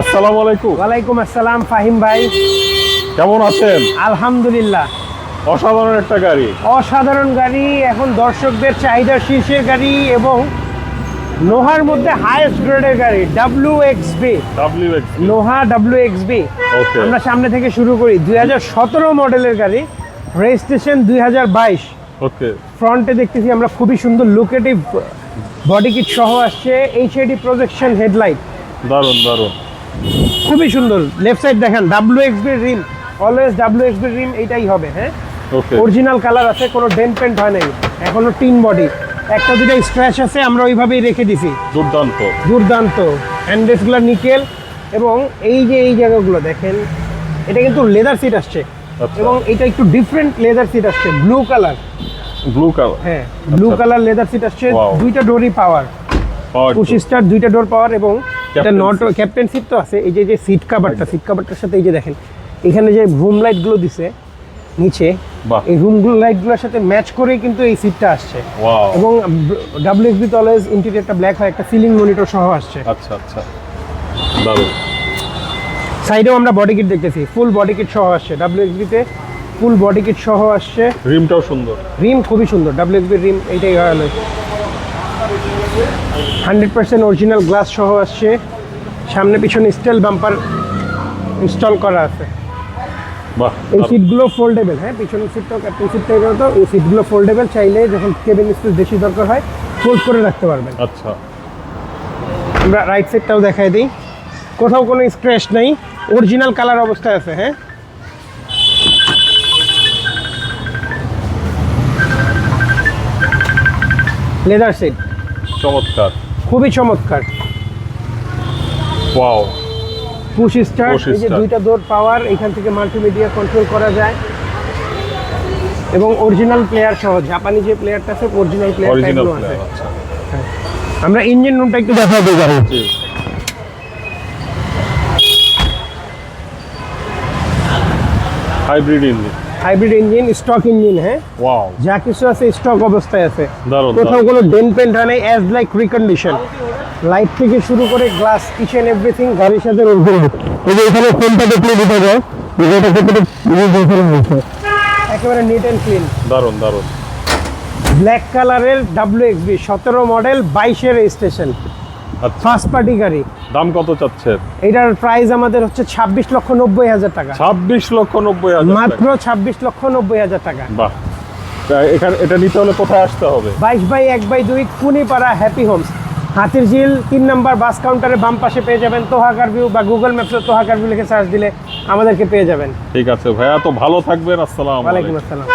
আসসালামু আলাইকুম। ওয়ালাইকুম আসসালাম ফাহিম ভাই। কেমন আছেন? আলহামদুলিল্লাহ। অসাধারণ একটা গাড়ি। অসাধারণ গাড়ি এখন দর্শকদের চাহিদার শীর্ষের গাড়ি এবং নোহার মধ্যে হাইয়েস্ট গ্রেডের গাড়ি W X B W X Noah W X B. আমরা সামনে থেকে শুরু করি। দুই হাজার সতেরো মডেলের গাড়ি রেজিস্ট্রেশন দুই হাজার বাইশ। ওকে ফ্রন্টে দেখতেছি আমরা খুবই সুন্দর লোকেটিভ বডি কিট সহ আসছে এইচআইডি প্রজেকশন হেডলাইট দারুণ দারুণ খুবই সুন্দর। লেফট সাইড দেখেন W X B rim always W X B rim এইটাই হবে হ্যাঁ? অরিজিনাল কালার আছে কোনো ডেন্ট পেন্ট হয় নাই। এখনও টিন বডি একটা দুটো স্ক্র্যাচ আছে আমরা ওইভাবেই রেখে দিছি। দুর্দান্ত। দুর্দান্ত। হ্যান্ডেসগুলো নিকেল এবং এই যে এই জায়গাগুলো দেখেন এটা কিন্তু লেদার সিট আসছে। আচ্ছা। এবং এটা একটু ডিফারেন্ট লেদার সিট আসছে ব্লু কালার ব্লু কালার হ্যাঁ ব্লু কালার লেদার সিট আসছে দুইটা ডোরই পাওয়ার পুশ স্টার দুইটা ডোর পাওয়ার এবং এটা নট seat. ক্যাপ্টেন সিট তো আছে এই যে যে সিট কাভারটা সিট কাভারটার সাথে এই যে দেখেন এখানে যে রুম লাইটগুলো দিছে নিচে এই রুমগুলো লাইটগুলোর সাথে ম্যাচ করেই কিন্তু এই সিটটা আসছে। ওয়াও এবং ডাব্লিউএসবি তো অলওয়েজ ইন্টেরিয়রটা ব্ল্যাক হয় একটা সিলিং মনিটর সহ আসছে। আচ্ছা আচ্ছা। সাইডেও আমরা বডি কিট দেখতেছি ফুল বডি কিট সহ আসছে। ডাব্লিউএসবিতে ফুল বডি কিট সহ আসছে। রিমটাও সুন্দর। রিম খুবই সুন্দর ডাব্লিউএসবি রিম এইটাই হয় হান্ড্রেড পার্সেন্ট অরিজিনাল গ্লাস সহ আসছে। সামনে পিছনে স্টেল বাম্পার ইনস্টল করা আছে। বাহ এই সিটগুলো ফোল্ডেবল হ্যাঁ পিছনের সিটটাও ক্যাপ্টেন সিট টাইপের তো এই সিটগুলো ফোল্ডেবল চাইলে যখন কেবিন স্পেস বেশি দরকার হয় ফোল্ড করে রাখতে পারবেন। আচ্ছা। আমরা রাইট সাইডটাও দেখাই দিই। কোথাও কোনো স্ক্র্যাচ নেই অরিজিনাল কালার অবস্থায় আছে হ্যাঁ। লেদার সিট চমৎকার। খুবই চমৎকার। ওয়াও। পুশ স্টার এই যে দুইটা ডোর পাওয়ার এখান থেকে মাল্টিমিডিয়া কন্ট্রোল করা যায়। এবং অরিজিনাল প্লেয়ার সহ জাপানি যে প্লেয়ারটা আছে অরিজিনাল প্লেয়ার টাইপগুলো আছে। আচ্ছা। আমরা ইঞ্জিন রুমটা একটু দেখাবো গাড়ি hybrid engine hybrid engine stock engine হ্যাঁ? ওয়াও যা কিছু আছে স্টক অবস্থায় আছে। কোথাও কোনো ডেন্ট পেন্ট হয় নাই অ্যাজ লাইক রিকন্ডিশন লাইট থেকে শুরু করে গ্লাস এন্ড এভরিথিং গাড়ির সাথে অরিজিনাল এই যে এখানে ফোনটা দেখলে বোঝা যায় এটা কতটা ইউজ হয়ে হয়েছে। একেবারে নিট অ্যান্ড ক্লিন দারুণ দারুণ। ব্ল্যাক কালারের ডাব্লিউ এক্সবি সতেরো মডেল বাইশের রেজিস্ট্রেশন ফার্স্ট পার্টি গাড়ি। দাম কত চাচ্ছেন এটার প্রাইস আমাদের হচ্ছে ছাব্বিশ লক্ষ নব্বই হাজার টাকা। ছাব্বিশ লক্ষ নব্বই হাজার মাত্র ছাব্বিশ লক্ষ নব্বই হাজার টাকা। বাহ। এখানে এটা নিতে হলে কোথায় আসতে হবে? বাইশ বাই এক বাই দুই কুনিপাড়া হ্যাপি হোমস হাতির ঝিল তিন নম্বর বাস কাউন্টারের বাম পাশে পেয়ে যাবেন তোহাকার ভিউ বা গুগল ম্যাপসে তোহাকার ভিউ লিখে সার্চ দিলে আমাদেরকে পেয়ে যাবেন। ঠিক আছে ভাইয়া তো ভালো থাকবেন আসসালাম ওয়ালাইকুম আসসালাম।